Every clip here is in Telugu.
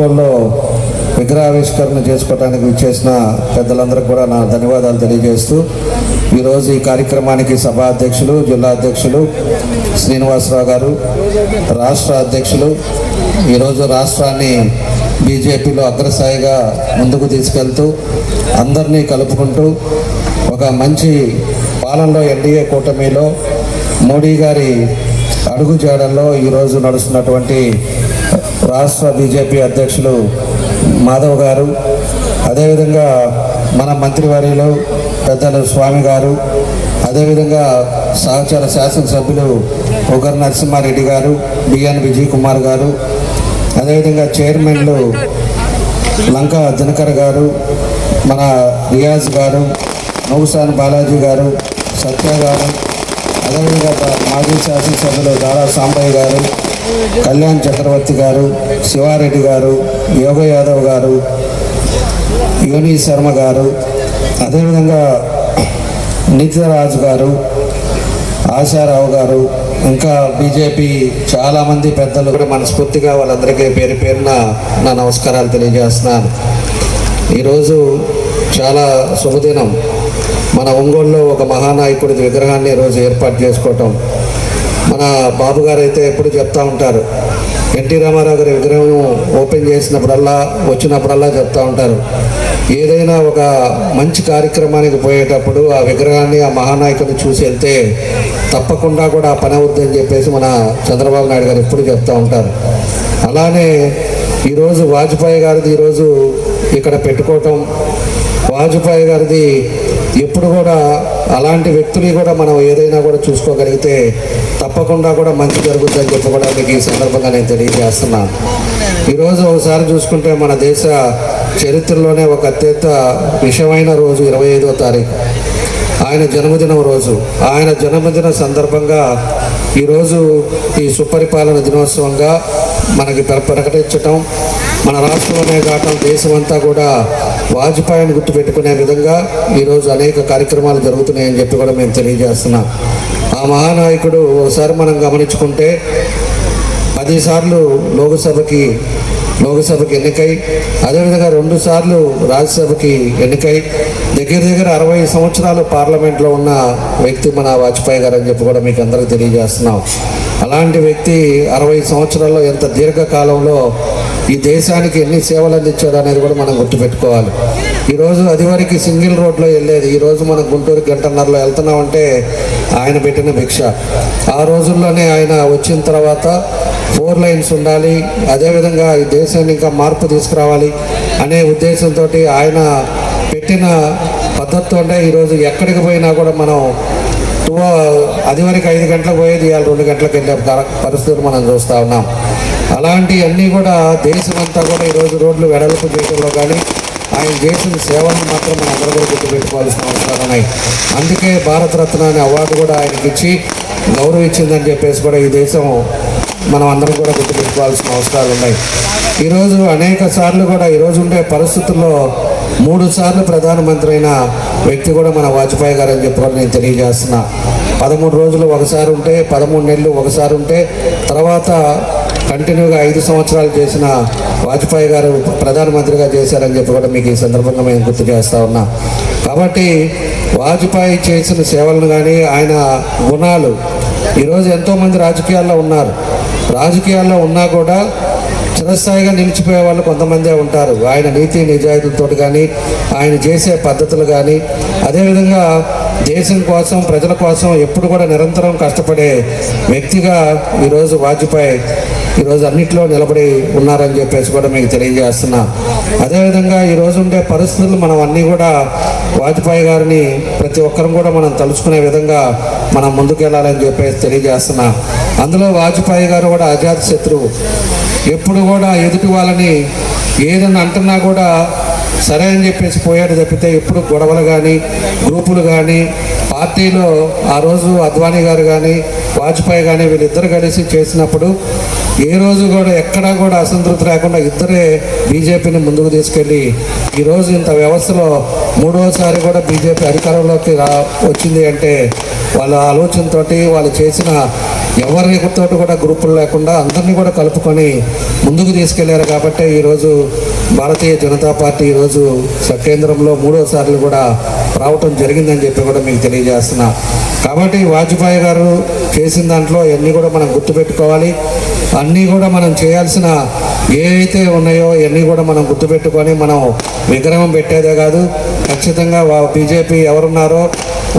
ఒంగోలులో విగ్రహావిష్కరణ చేసుకోవడానికి విచ్చేసిన పెద్దలందరికీ కూడా నా ధన్యవాదాలు తెలియజేస్తూ ఈరోజు ఈ కార్యక్రమానికి సభా అధ్యక్షులు జిల్లా అధ్యక్షులు శ్రీనివాసరావు గారు రాష్ట్ర అధ్యక్షులు ఈరోజు రాష్ట్రాన్ని బీజేపీలో అగ్రస్థాయిగా ముందుకు తీసుకెళ్తూ అందరినీ కలుపుకుంటూ ఒక మంచి పాలనలో ఎన్డీఏ కూటమిలో మోడీ గారి అడుగుజాడల్లో ఈరోజు నడుస్తున్నటువంటి రాష్ట్ర బీజేపీ అధ్యక్షులు మాధవ్ గారు అదేవిధంగా మన మంత్రివర్యులు పెద్దలు స్వామి గారు అదేవిధంగా సహచర శాసనసభ్యులు ఉగర్ నరసింహారెడ్డి గారు బిఎన్ విజయ్ కుమార్ గారు అదేవిధంగా చైర్మన్లు లంకా దినకర్ గారు మన రియాజ్ గారు నౌసాన్ బాలాజీ గారు సత్య గారు అదేవిధంగా మాజీ శాసనసభ్యులు దారా సాంబయ్య గారు కళ్యాణ్ చక్రవర్తి గారు శివారెడ్డి గారు యోగ యాదవ్ గారు యోని శర్మ గారు అదేవిధంగా నిత్యరాజు గారు ఆశారావు గారు ఇంకా బీజేపీ చాలామంది పెద్దలు కూడా మనస్ఫూర్తిగా వాళ్ళందరికీ పేరు పేరున నా నమస్కారాలు తెలియజేస్తున్నాను. ఈరోజు చాలా శుభదినం. మన ఒంగోలులో ఒక మహానాయకుడి విగ్రహాన్ని ఈరోజు ఏర్పాటు చేసుకోవటం. మన బాబు గారు అయితే ఎప్పుడు చెప్తా ఉంటారు. ఎన్టీ రామారావు గారి విగ్రహం ఓపెన్ చేసినప్పుడల్లా వచ్చినప్పుడల్లా చెప్తా ఉంటారు. ఏదైనా ఒక మంచి కార్యక్రమానికి పోయేటప్పుడు ఆ విగ్రహాన్ని ఆ మహానాయకుని చూసి వెళ్తే తప్పకుండా కూడా ఆ పని అవుద్దని చెప్పేసి మన చంద్రబాబు నాయుడు గారు ఎప్పుడు చెప్తా ఉంటారు. అలానే ఈరోజు వాజ్పేయి గారిది ఈరోజు ఇక్కడ పెట్టుకోవటం వాజ్పేయి గారిది ఎప్పుడు కూడా అలాంటి వ్యక్తులు కూడా మనం ఏదైనా కూడా చూసుకోగలిగితే తప్పకుండా కూడా మంచి జరుగుతుందని చెప్పి కూడా మీకు ఈ సందర్భంగా నేను తెలియజేస్తున్నాను ఈరోజు ఒకసారి చూసుకుంటే మన దేశ చరిత్రలోనే ఒక అత్యంత విషమైన రోజు ఇరవై ఐదో తారీఖు. ఆయన జన్మదినం రోజు. ఆయన జన్మదిన సందర్భంగా ఈరోజు ఈ సుపరిపాలన దినోత్సవంగా మనకి ప్రకటించటం మన రాష్ట్రంలోనే కావటం దేశమంతా కూడా వాజ్పేయిని గుర్తుపెట్టుకునే విధంగా ఈరోజు అనేక కార్యక్రమాలు జరుగుతున్నాయని చెప్పి కూడా మేము తెలియజేస్తున్నాం. ఆ మహానాయకుడు ఒకసారి మనం గమనించుకుంటే పదిసార్లు లోక్సభకి లోకసభకి ఎన్నికై అదేవిధంగా రెండు సార్లు రాజ్యసభకి ఎన్నికై దగ్గర దగ్గర అరవై సంవత్సరాలు పార్లమెంట్లో ఉన్న వ్యక్తి మన వాజ్పేయి గారు అని చెప్పి కూడా మీకు అందరికీ తెలియజేస్తున్నాం. అలాంటి వ్యక్తి అరవై సంవత్సరాల్లో ఎంత దీర్ఘకాలంలో ఈ దేశానికి ఎన్ని సేవలు అందించాడు అనేది కూడా మనం గుర్తుపెట్టుకోవాలి. ఈరోజు అది వరకు సింగిల్ రోడ్లో వెళ్ళేది. ఈరోజు మనం గుంటూరు గంటన్నరలో వెళ్తున్నామంటే ఆయన పెట్టిన భిక్ష. ఆ రోజుల్లోనే ఆయన వచ్చిన తర్వాత ఫోర్ లైన్స్ ఉండాలి అదేవిధంగా ఈ దేశాన్ని ఇంకా మార్పు తీసుకురావాలి అనే ఉద్దేశంతో ఆయన పెట్టిన పద్ధతితోనే ఈరోజు ఎక్కడికి పోయినా కూడా మనం టూ అది వరకు ఐదు గంటలకు పోయేది ఇవాళ రెండు గంటలకు వెళ్ళే పరిస్థితులు మనం చూస్తూ ఉన్నాం. అలాంటివన్నీ కూడా దేశమంతా కూడా ఈరోజు రోడ్లు వెడల్పు చేయడంలో కానీ ఆయన చేసిన సేవలను మాత్రం మనం అందరూ కూడా గుర్తుపెట్టుకోవాల్సిన అవసరాలు ఉన్నాయి. అందుకే భారతరత్న అనే అవార్డు కూడా ఆయనకి ఇచ్చి గౌరవించిందని చెప్పేసి కూడా ఈ దేశం మనం అందరం కూడా గుర్తుపెట్టుకోవాల్సిన అవసరాలు ఉన్నాయి. ఈరోజు అనేక సార్లు కూడా ఈరోజు ఉండే పరిస్థితుల్లో మూడు సార్లు ప్రధానమంత్రి అయిన వ్యక్తి కూడా మన వాజ్పేయి గారు అని చెప్పి నేను తెలియజేస్తున్నా. పదమూడు రోజులు ఒకసారి ఉంటే పదమూడు నెలలు ఒకసారి ఉంటే తర్వాత కంటిన్యూగా ఐదు సంవత్సరాలు చేసిన వాజ్పేయి గారు ప్రధానమంత్రిగా చేశారని చెప్పి కూడా మీకు ఈ సందర్భంగా మేము గుర్తు చేస్తా ఉన్నా. కాబట్టి వాజ్పేయి చేసిన సేవలను కానీ ఆయన గుణాలు ఈరోజు ఎంతోమంది రాజకీయాల్లో ఉన్నారు. రాజకీయాల్లో ఉన్నా కూడా చిరస్థాయిగా నిలిచిపోయే వాళ్ళు కొంతమందే ఉంటారు. ఆయన నీతి నిజాయితీలతో కానీ ఆయన చేసే పద్ధతులు కానీ అదేవిధంగా దేశం కోసం ప్రజల కోసం ఎప్పుడు కూడా నిరంతరం కష్టపడే వ్యక్తిగా ఈరోజు వాజ్పేయి ఈరోజు అన్నింటిలో నిలబడి ఉన్నారని చెప్పేసి కూడా మీకు తెలియజేస్తున్నా. అదేవిధంగా ఈరోజు ఉండే పరిస్థితులు మనం అన్నీ కూడా వాజ్పేయి గారిని ప్రతి ఒక్కరం కూడా మనం తలుచుకునే విధంగా మనం ముందుకెళ్ళాలని చెప్పేసి తెలియజేస్తున్నా. అందులో వాజ్పేయి గారు కూడా అజాత్ శత్రువు. ఎప్పుడు కూడా ఎదుటి వాళ్ళని ఏదన్నా అంటున్నా కూడా సరే అని చెప్పేసి పోయాడు తప్పితే ఎప్పుడు గొడవలు కానీ గ్రూపులు కానీ పార్టీలో ఆ రోజు అద్వానీ గారు కానీ వాజ్పేయి కానీ వీళ్ళిద్దరు కలిసి చేసినప్పుడు ఏ రోజు కూడా ఎక్కడా కూడా అసంతృప్తి లేకుండా ఇద్దరే బీజేపీని ముందుకు తీసుకెళ్ళి ఈరోజు ఇంత వ్యవస్థలో మూడోసారి కూడా బీజేపీ అధికారంలోకి రా వచ్చింది అంటే వాళ్ళ ఆలోచనతోటి వాళ్ళు చేసిన ఎవరితో కూడా గ్రూపులు లేకుండా అందరినీ కూడా కలుపుకొని ముందుకు తీసుకెళ్ళారు కాబట్టి ఈరోజు భారతీయ జనతా పార్టీ ఈరోజు కేంద్రంలో మూడోసార్లు కూడా రావటం జరిగిందని చెప్పి కూడా మీకు తెలియజేస్తున్నా. కాబట్టి వాజ్పేయి గారు చేసిన దాంట్లో ఇవన్నీ కూడా మనం గుర్తుపెట్టుకోవాలి. అన్నీ కూడా మనం చేయాల్సిన ఏవైతే ఉన్నాయో ఇవన్నీ కూడా మనం గుర్తుపెట్టుకొని మనం విగ్రహం పెట్టేదే కాదు ఖచ్చితంగా బీజేపీ ఎవరున్నారో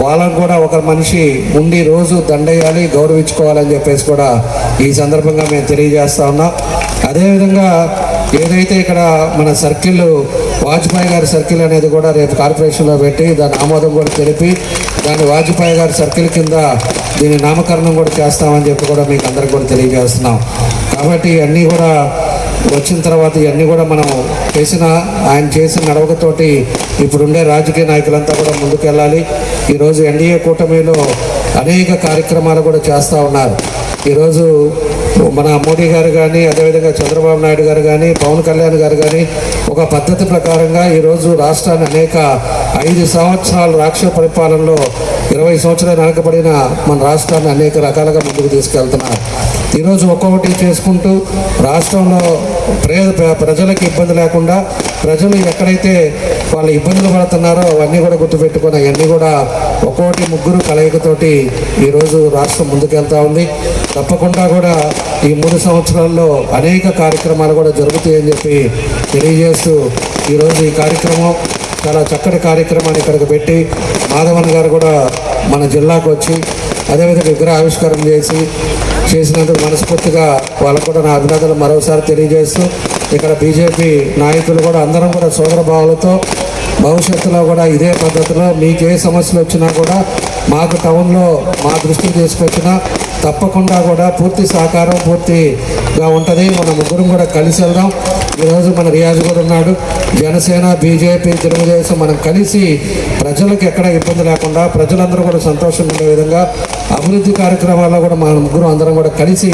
వాళ్ళకు కూడా ఒక మనిషి ఉండి రోజు దండేయాలి గౌరవించుకోవాలని చెప్పేసి కూడా ఈ సందర్భంగా మేము తెలియజేస్తా ఉన్నాం. అదేవిధంగా ఏదైతే ఇక్కడ మన సర్కిల్ వాజ్పేయి గారి సర్కిల్ అనేది కూడా రేపు కార్పొరేషన్లో పెట్టి దాని ఆమోదం కూడా తెలిపి దాన్ని వాజ్పేయి గారి సర్కిల్ కింద దీని నామకరణం కూడా చేస్తామని చెప్పి కూడా మీకు అందరికి కూడా తెలియజేస్తున్నాం. కాబట్టి అన్నీ కూడా వచ్చిన తర్వాత ఇవన్నీ కూడా మనం చేసిన ఆయన చేసిన నడవకతోటి ఇప్పుడుండే రాజకీయ నాయకులంతా కూడా ముందుకెళ్ళాలి. ఈరోజు ఎన్డీఏ కూటమిలో అనేక కార్యక్రమాలు కూడా చేస్తూ ఉన్నారు. ఈరోజు మన మోడీ గారు కానీ అదేవిధంగా చంద్రబాబు నాయుడు గారు కానీ పవన్ కళ్యాణ్ గారు కానీ ఒక పద్ధతి ప్రకారంగా ఈరోజు రాష్ట్రాన్ని అనేక ఐదు సంవత్సరాల రాక్ష పరిపాలనలో ఇరవై సంవత్సరాలు వెనకబడిన మన రాష్ట్రాన్ని అనేక రకాలుగా ముందుకు తీసుకెళ్తున్నారు. ఈరోజు ఒక్కొక్కటి చేసుకుంటూ రాష్ట్రంలో ప్రే ప్రజలకు ఇబ్బంది లేకుండా ప్రజలు ఎక్కడైతే వాళ్ళు ఇబ్బందులు పడుతున్నారో అవన్నీ కూడా గుర్తుపెట్టుకుని అవన్నీ కూడా ఒక్కొక్కటి ముగ్గురు కలయికతోటి ఈరోజు రాష్ట్రం ముందుకెళ్తా ఉంది. తప్పకుండా కూడా ఈ మూడు సంవత్సరాల్లో అనేక కార్యక్రమాలు కూడా జరుగుతాయని చెప్పి తెలియజేస్తూ ఈరోజు ఈ కార్యక్రమం చాలా చక్కటి కార్యక్రమాన్ని ఇక్కడికి పెట్టి మాధవన్ గారు కూడా మన జిల్లాకు వచ్చి అదేవిధంగా విగ్రహ ఆవిష్కారం చేసి చేసినందుకు మనస్ఫూర్తిగా వాళ్ళకు కూడా నా అభినందనలు మరోసారి తెలియజేస్తూ ఇక్కడ బీజేపీ నాయకులు కూడా అందరం కూడా సోదర భావాలతో భవిష్యత్తులో కూడా ఇదే పద్ధతిలో మీకు ఏ సమస్యలు వచ్చినా కూడా మాకు టౌన్లో మా దృష్టికి తీసుకొచ్చిన తప్పకుండా కూడా పూర్తి సహకారం పూర్తిగా ఉంటుంది. మన ముగ్గురం కూడా కలిసి వెళ్దాం. ఈరోజు మన రియాజ్ కూడా ఉన్నాడు. జనసేన బీజేపీ తెలుగుదేశం మనం కలిసి ప్రజలకు ఎక్కడ ఇబ్బంది లేకుండా ప్రజలందరూ కూడా సంతోషంగా ఉండే విధంగా అభివృద్ధి కార్యక్రమాల్లో కూడా మన ముగ్గురు అందరం కూడా కలిసి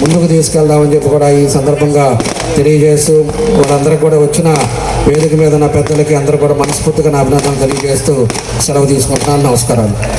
ముందుకు తీసుకెళ్దామని చెప్పి కూడా ఈ సందర్భంగా తెలియజేస్తూ వాళ్ళందరూ కూడా వచ్చిన వేదిక మీద ఉన్న పెద్దలకి అందరూ కూడా మనస్ఫూర్తిగా నా అభినందనలు తెలియజేస్తూ సెలవు తీసుకుంటున్నాను. నమస్కారాలు.